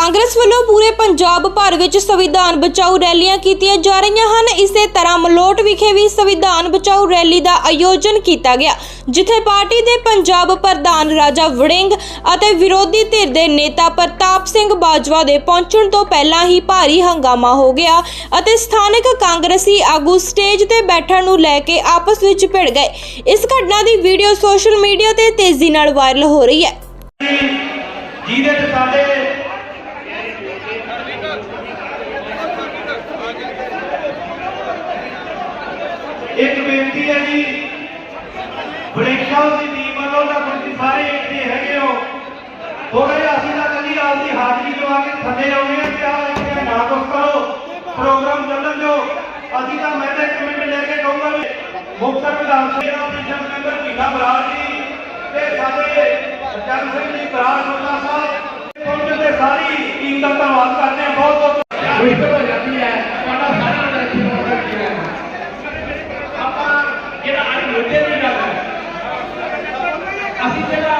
ਕਾਂਗਰਸ ਵੱਲੋਂ ਪੂਰੇ ਪੰਜਾਬ ਭਰ ਵਿੱਚ ਸੰਵਿਧਾਨ ਬਚਾਓ ਰੈਲੀਆਂ ਕੀਤੀਆਂ ਜਾ ਰਹੀਆਂ ਹਨ। ਇਸੇ ਤਰ੍ਹਾਂ ਮਲੋਟ ਵਿਖੇ ਵੀ ਸੰਵਿਧਾਨ ਬਚਾਓ ਰੈਲੀ ਦਾ ਆਯੋਜਨ ਕੀਤਾ ਗਿਆ, ਜਿੱਥੇ ਪਾਰਟੀ ਦੇ ਪੰਜਾਬ ਪ੍ਰਧਾਨ ਰਾਜਾ ਵੜਿੰਗ ਅਤੇ ਵਿਰੋਧੀ ਧਿਰ ਦੇ ਨੇਤਾ ਪ੍ਰਤਾਪ ਸਿੰਘ ਬਾਜਵਾ ਦੇ ਪਹੁੰਚਣ ਤੋਂ ਪਹਿਲਾਂ ਹੀ ਭਾਰੀ ਹੰਗਾਮਾ ਹੋ ਗਿਆ ਅਤੇ ਸਥਾਨਕ ਕਾਂਗਰਸੀ ਆਗੂ ਸਟੇਜ ਤੇ ਬੈਠਣ ਨੂੰ ਲੈ ਕੇ ਆਪਸ ਵਿੱਚ ਭਿੜ ਗਏ। ਇਸ ਘਟਨਾ ਦੀ ਵੀਡੀਓ ਸੋਸ਼ਲ ਮੀਡੀਆ ਤੇ ਤੇਜ਼ੀ ਨਾਲ ਵਾਇਰਲ ਹੋ ਰਹੀ ਹੈ ਜਿਹਦੇ ਤੇ ਸਾਡੇ ਇੱਕ ਹੈ ਜੀ। ਬ੍ਰਿਕਸ਼ਾ ਦੀ ਟੀਮ ਵੱਲੋਂ ਤਾਂ ਤੁਸੀਂ ਸਾਰੇ ਇੱਥੇ ਹੈਗੇ ਹੋ। ਥੋੜਾ ਜਿਹਾ ਅਸੀਂ ਤਾਂ ਕੱਲੀ ਆਪਦੀ ਹਾਜ਼ਰੀ ਲਵਾ ਕੇ ਥੱਲੇ ਆਉਣੇ ਆ ਤੇ ਆਹ ਇੱਥੇ ਨਾ ਕੁਛ ਕਰੋ। ਪ੍ਰੋਗਰਾਮ ਚੱਲਣ ਦਿਓ। ਅਸੀਂ ਤਾਂ ਮੈਂ ਤਾਂ ਇੱਕ ਲੈ ਕੇ ਕਹੂੰਗਾ ਵੀ ਮੁਕਤਸਰ ਵਿਧਾਨ ਸਭਾ ਦਾ ਪ੍ਰੀਸ਼ਦ ਮੈਂਬਰ ਭੀਖਾ ਬਰਾੜ ਜੀ ਤੇ ਸਾਡੇ ਚਰਨ ਸਿੰਘ ਜੀ ਬਰਾੜ ਸੋਨਾ ਸਾਹਿਬ ਪਹੁੰਚਣ ਦੇ ਸਾਰੀ ਟੀਮ ਦਾ Así será.